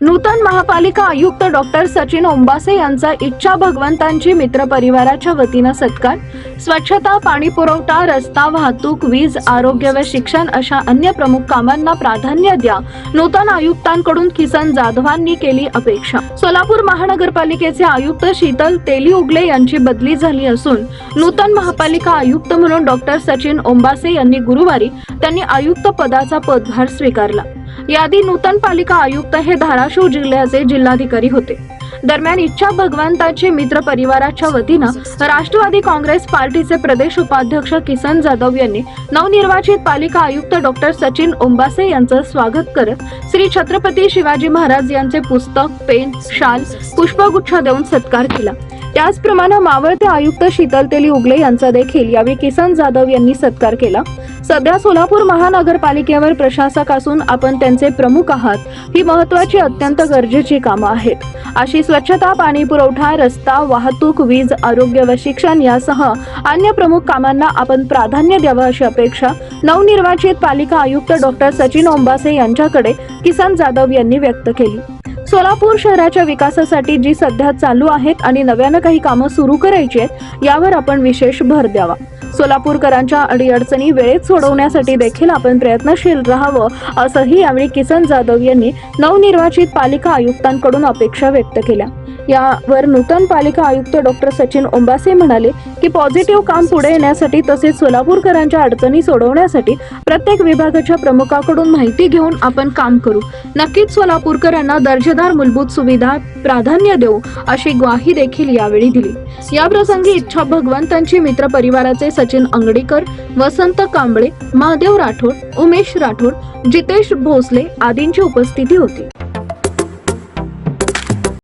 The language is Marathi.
नूतन महापालिका आयुक्त डॉक्टर सचिन ओंबासे यांचा इच्छा भगवंतांची मित्र परिवाराच्या वतीनं सत्कार. स्वच्छता पाणी पुरवठा रस्ता वाहतूक वीज आरोग्य व शिक्षण अशा अन्य प्रमुख कामांना प्राधान्य द्या. नूतन आयुक्तांकडून किसन जाधवांनी केली अपेक्षा. सोलापूर महानगरपालिकेचे आयुक्त शीतल तेली उगले यांची बदली झाली असून नूतन महापालिका आयुक्त म्हणून डॉक्टर सचिन ओंबासे यांनी गुरुवारी त्यांनी आयुक्त पदाचा पदभार स्वीकारला. यादी नूतन पालिका आयुक्त हे धाराशिव जिल्ह्याचे जिल्हाधिकारी होते. दरम्यान इच्छा भगवंताचे मित्र परिवाराच्या वतीनं राष्ट्रवादी काँग्रेस पार्टीचे प्रदेश उपाध्यक्ष किसन जाधव यांनी नवनिर्वाचित पालिका आयुक्त डॉक्टर सचिन ओंबासे यांचं स्वागत करत श्री छत्रपती शिवाजी महाराज यांचे पुस्तक पेन शाल पुष्पगुच्छ देऊन सत्कार केला. त्याचप्रमाणे मावळते आयुक्त शीतल तेली उगले यांचा देखील यावेळी किसन जाधव यांनी सत्कार केला. सध्या सोलापूर महानगरपालिकेवर प्रशासक असून आपण त्यांचे प्रमुख आहात. ही महत्वाची अत्यंत गरजेची कामं आहेत. अशी स्वच्छता पाणी पुरवठा रस्ता वाहतूक वीज आरोग्य व शिक्षण यासह अन्य प्रमुख कामांना आपण प्राधान्य द्यावं अशी अपेक्षा नवनिर्वाचित पालिका आयुक्त डॉक्टर सचिन ओंबासे यांच्याकडे किसन जाधव यांनी व्यक्त केली. सोलापूर शहराच्या विकासासाठी जी सध्या चालू आहेत आणि नव्यानं काही कामं सुरू करायची आहेत यावर आपण विशेष भर द्यावा. सोलापूरकरांच्या अडीअडचणी वेळेत सोडवण्यासाठी देखील आपण प्रयत्नशील राहावं असंही यावेळी किसन जाधव यांनी नवनिर्वाचित पालिका आयुक्तांकडून अपेक्षा व्यक्त केल्या. यावर नूतन पालिका आयुक्त डॉक्टर सचिन ओंबासे म्हणाले की पॉझिटिव्ह काम पुढे येण्यासाठी तसेच सोलापूरकरांच्या अडचणी सोडवण्यासाठी प्रत्येक विभागाच्या प्रमुखाकडून माहिती घेऊन आपण काम करू. नक्कीच सोलापूरकरांना दर्जेदार मूलभूत सुविधा प्राधान्य देऊ अशी ग्वाही देखील यावेळी दिली. याप्रसंगी इच्छा भगवंतांची मित्र परिवाराचे सचिन अंगडीकर वसंत कांबळे महादेव राठोड उमेश राठोड जितेश भोसले आदींची उपस्थिती होती.